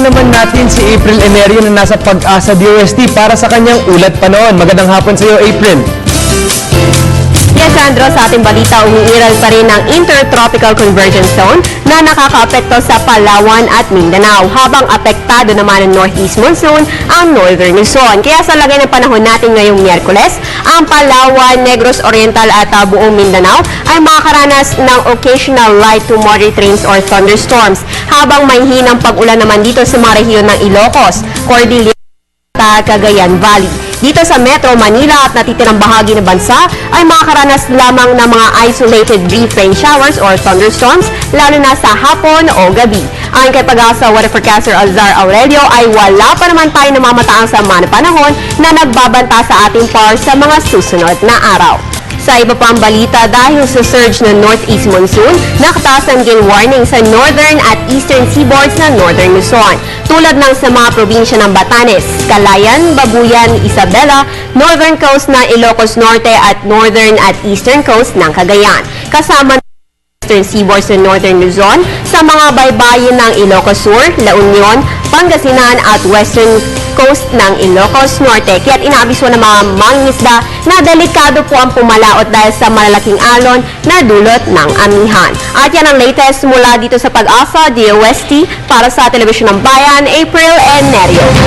Naman natin si April Emerio na nasa pag-asa DOST para sa kanyang ulat pa noon. Magandang hapon sa iyo, April. Yes, Sandro, sa ating balita, umiiral pa rin ang Intertropical Convergence Zone na nakakaapekto sa Palawan at Mindanao, habang apektado naman ng Northeast Monsoon ang Northern Luzon. Kaya sa lagay ng panahon natin ngayong Miyerkules, ang Palawan, Negros Oriental at uh, buong Mindanao ay makakaranas ng occasional light to moderate rains or thunderstorms, habang may hinang pag-ulan naman dito sa mga rehiyon ng Ilocos, Cordillera, at Cagayan Valley. Dito sa Metro Manila at natitirang bahagi ng bansa ay makakaranas lamang ng mga isolated brief rain showers or thunderstorms lalo na sa hapon o gabi. Ayon kay Pag-asa Weather Forecaster Alzar Aurelio ay wala pa naman tayo namamataan sa mga panahon na nagbabanta sa ating par sa mga susunod na araw. Sa iba pang balita, dahil sa surge ng northeast monsoon, nakataas ang gale warning sa northern at eastern seaboards ng northern Luzon. Tulad ng sa mga probinsya ng Batanes, Calayan, Babuyan, Isabela, northern coast ng Ilocos Norte at northern at eastern coast ng Cagayan. Kasama Western Seaboards ng Northern Luzon sa mga baybayin ng Ilocos Sur, La Union, Pangasinan at Western Coast ng Ilocos Norte. Kaya't inaabiso ng mga mangingisda na delikado po ang pumalaot dahil sa malalaking alon na dulot ng amihan. At yan ang latest mula dito sa Pag-asa, DOST, para sa Telebisyon ng Bayan, April and Nerio.